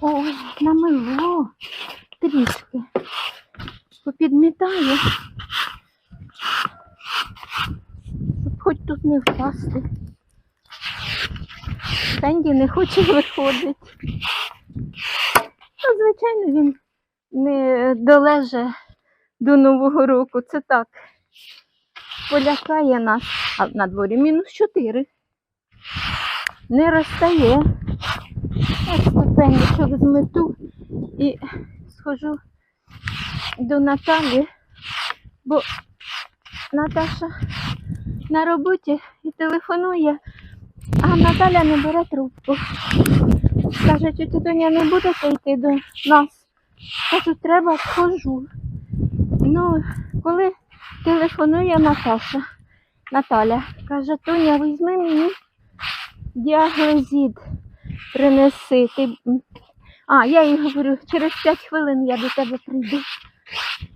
Ой, намило трішки. Попідмітаю. Щоб хоч тут не впасти. Фенді не хоче виходити. Ну, звичайно, він не долеже до Нового року. Це так. Полякає нас. А на дворі мінус 4. Не розстає. Я ступенечок змету і схожу до Наталі, бо Наташа на роботі і телефонує, а Наталя не бере трубку. Каже, тетя Тоня, не будете йти до нас. Кажу, треба схожу. Ну, коли телефонує Наташа, Наталя, каже, Тоня, візьми мені діаглезід, принеси. Ти... А, я їй говорю, через 5 хвилин я до тебе прийду.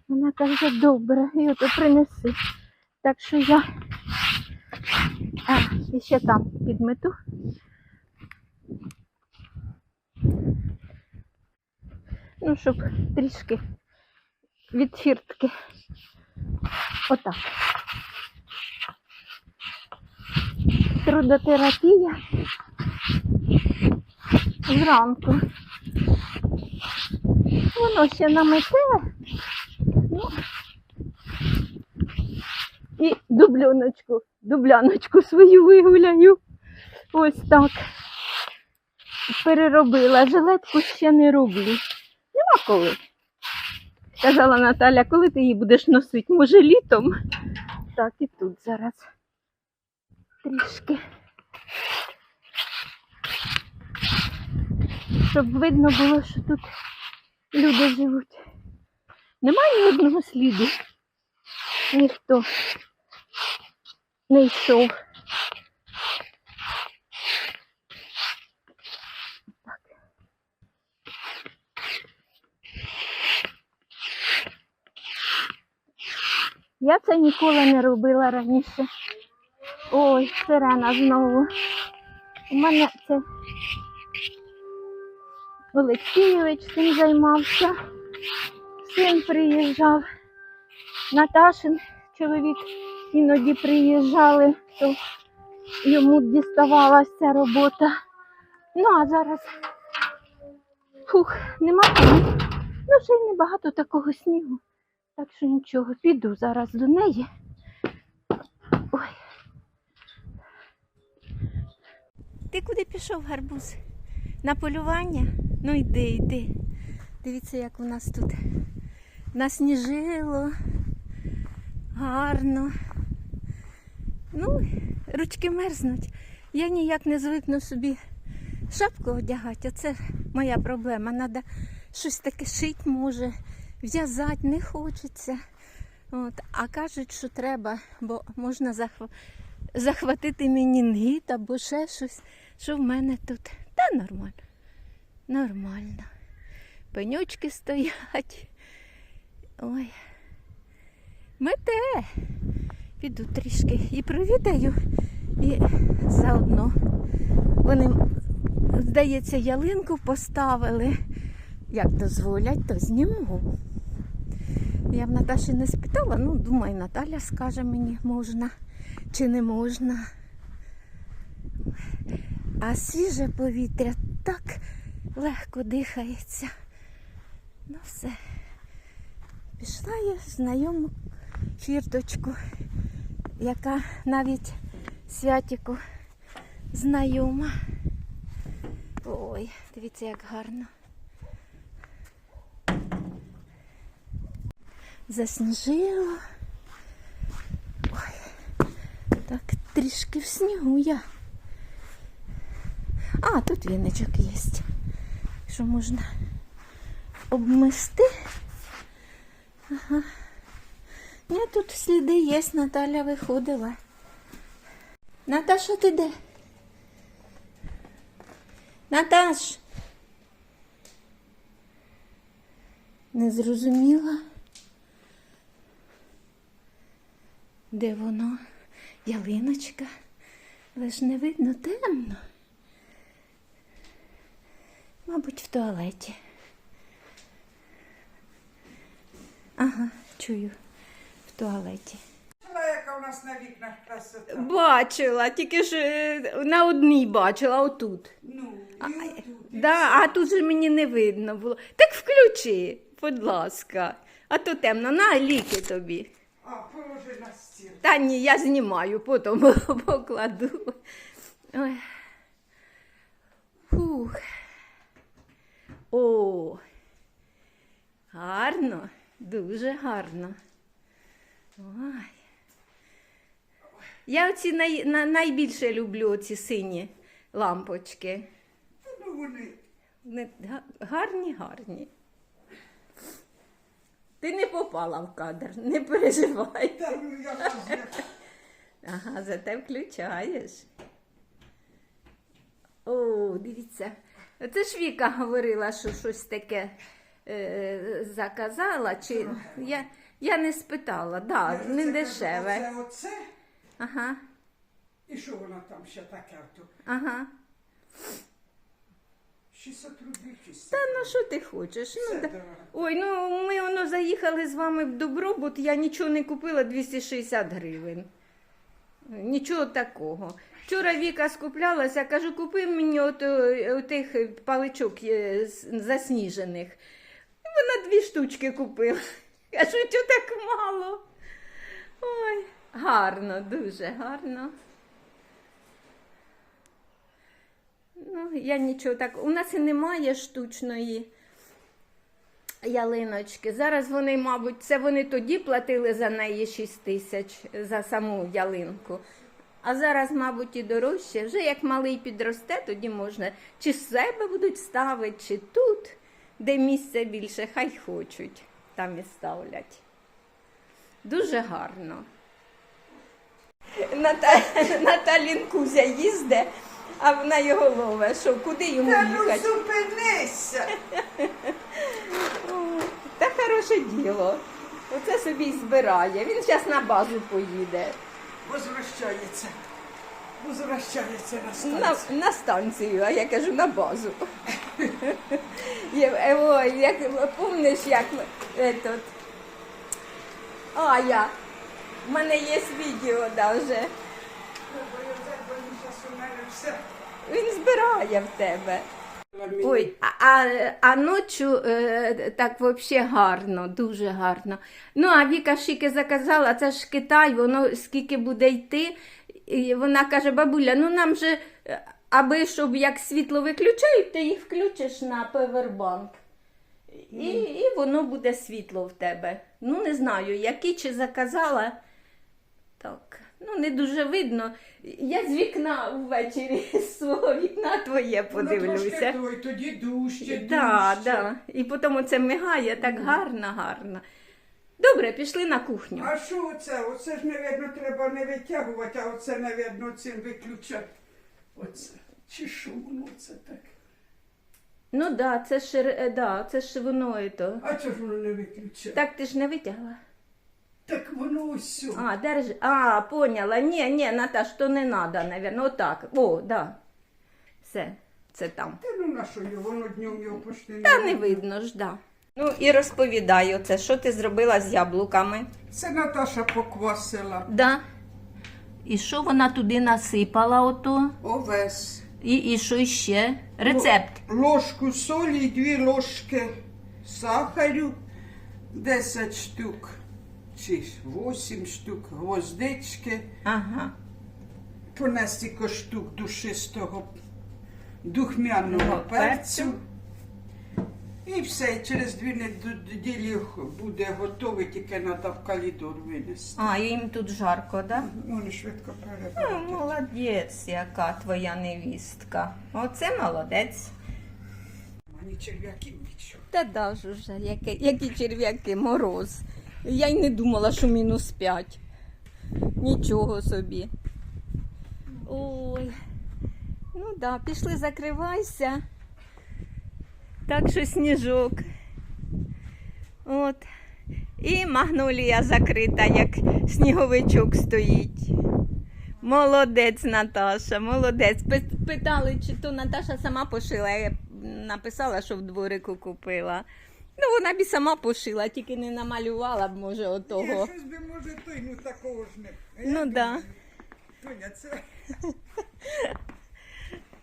Вона каже, добре, і ото принеси. Так що я а, і ще там підмету. Ну, щоб трішки від фіртки. Отак. Трудотерапія зранку. Воно ще намете. Ну, і дубляночку, дубляночку свою вигуляю. Ось так. Переробила. Жилетку ще не роблю. Нема коли. Казала Наталя, коли ти її будеш носити? Може літом? Так, і тут зараз. Трішки. Щоб видно було, що тут люди живуть. Немає ні одного сліду. Ніхто не йшов. Я це ніколи не робила раніше. Ой, сирена знову. У мене це Олексійович цим займався. Син приїжджав. Наташин чоловік іноді приїжджали, то йому діставалася робота. Ну, а зараз фух, нема кому. Ну, ще й небагато такого снігу. Так що нічого, піду зараз до неї. Ой. Ти куди пішов, гарбуз? На полювання? Ну йди, йди. Дивіться, як у нас тут насніжило. Гарно. Ну, ручки мерзнуть. Я ніяк не звикну собі шапку одягати. Оце моя проблема. Треба щось таке шити може, в'язати не хочеться. От. А кажуть, що треба, бо можна захв... захватити менінгіт або ще щось, що в мене тут. Та нормально. Нормально. Пеньочки стоять. Ой. Мете. Піду трішки і привітаю. І заодно вони, здається, ялинку поставили. Як дозволять, то зніму. Я в Наташі не спитала, ну, думаю, Наталя скаже мені, можна чи не можна. А свіже повітря так легко дихається. Ну все. Пішла я в знайому фірточку, яка навіть святіку знайома. Ой, дивіться, як гарно. Засніжило. Ой, так трішки в снігу я. А, тут віночок є. Що можна обмести. Ага. Ні, тут сліди є, Наталя виходила. Наташа, ти де? Наташ. Не зрозуміла. Де воно? Ялиночка. Але ж не видно темно. Мабуть, в туалеті. Ага, чую. В туалеті. Яка у нас на вікнах красота. Бачила, тільки ж е, на одній бачила, отут. Ну, А, і отут. і да, а тут же мені не видно було. Так включи, будь ласка. А то темно, на ліки тобі. А, положи на стіл. Та ні, я знімаю, потім покладу. Ой. Фух. О. Гарно, дуже гарно. Ой. Я оці най, на, найбільше люблю оці сині лампочки. Ну, вони. Вони гарні, гарні. Ти не попала в кадр, не переживай. Та ну я. Ага, зате включаєш. О, дивіться. Це ж Віка говорила, що щось таке е, заказала. Чи... Я, я не спитала, да, Я не це дешеве. кажу, Оце. Ага, І що воно там ще таке? То ага. 600 рублів чи Та ну що ти хочеш? Ну, да. Ой, ну ми воно заїхали з вами в добробут, я нічого не купила 260 гривень. Нічого такого. Вчора Віка скуплялася, кажу, купи мені от, е, отих паличок е, з- засніжених. Вона дві штучки купила. Кажу, що так мало. Ой, гарно, дуже гарно. Ну, я нічого так. У нас і немає штучної ялиночки. Зараз вони, мабуть, це вони тоді платили за неї 6 тисяч за саму ялинку. А зараз, мабуть, і дорожче. Вже як малий підросте, тоді можна чи з себе будуть ставити, чи тут, де місця більше, хай хочуть, там і ставлять. Дуже гарно. Ната... Наталін Кузя їзде, а вона його лове. Що, куди йому Та ну зупинися! Та хороше діло. Оце собі й збирає. Він зараз на базу поїде. Возвращається. Возвращається на На, станцію. на станцію, а я кажу на базу. Е, Ой, як помниш, як етот. А я. В мене є відео даже. Вже, бо він у збирає в тебе. Ой, а, а, а ночу е, так взагалі гарно, дуже гарно. Ну, а Віка Шіки заказала, це ж Китай, воно скільки буде йти. І вона каже, бабуля, ну нам же, е, аби щоб як світло виключають, ти їх включиш на павербанк. І, і воно буде світло в тебе. Ну, не знаю, які чи заказала. Так, ну не дуже видно. Я з вікна ввечері з свого вікна твоє трошки подивлюся. той, тоді дужче, Да, да. І потім оце мигає так гарно, гарно. Добре, пішли на кухню. А що оце? Оце ж, навірно, треба не витягувати, а оце, навірно, цим виключати. Оце. Чи що воно це так? Ну да, це ж е, да, це ж воно і то. А чого ж воно не виключає? Так ти ж не витягла. Так воно ось сю. А, держи. А, поняла. Ні, ні, Наташ, то не треба, навірно. Отак. О, да. Все, це там. Та ну на що його, воно днем його почти Та не видно ж, да. Ну і розповідаю це, що ти зробила з яблуками. Це Наташа поквасила. Да. І що вона туди насипала ото? Овес. І, і що ще? Рецепт. Ложку солі дві ложки сахарю, 10 штук чи 8 штук гвоздички, Ага. по штук душистого духмяного перцю. І все, через дві неділі буде готовий, тільки треба в калідор винести. А, їм тут жарко, да? Вони швидко Ну, перебрати. молодець, яка твоя невістка. Оце молодець. Мені черв'яків нічого. Та да ж уже, які, які черв'яки, мороз. Я й не думала, що мінус 5. Нічого собі. Ой. Ну да, пішли, закривайся. Так що сніжок. От. І магнолія закрита, як сніговичок стоїть. Молодець, Наташа, молодець. Питали, чи то Наташа сама пошила. Я написала, що в дворику купила. Ну, вона б і сама пошила, тільки не намалювала б, може, отого. Ні, щось би може той, ну такого ж не. А Ну, я да. Тоня, це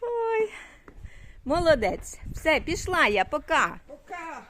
Ой. Молодець. Все, пішла я, пока. Пока.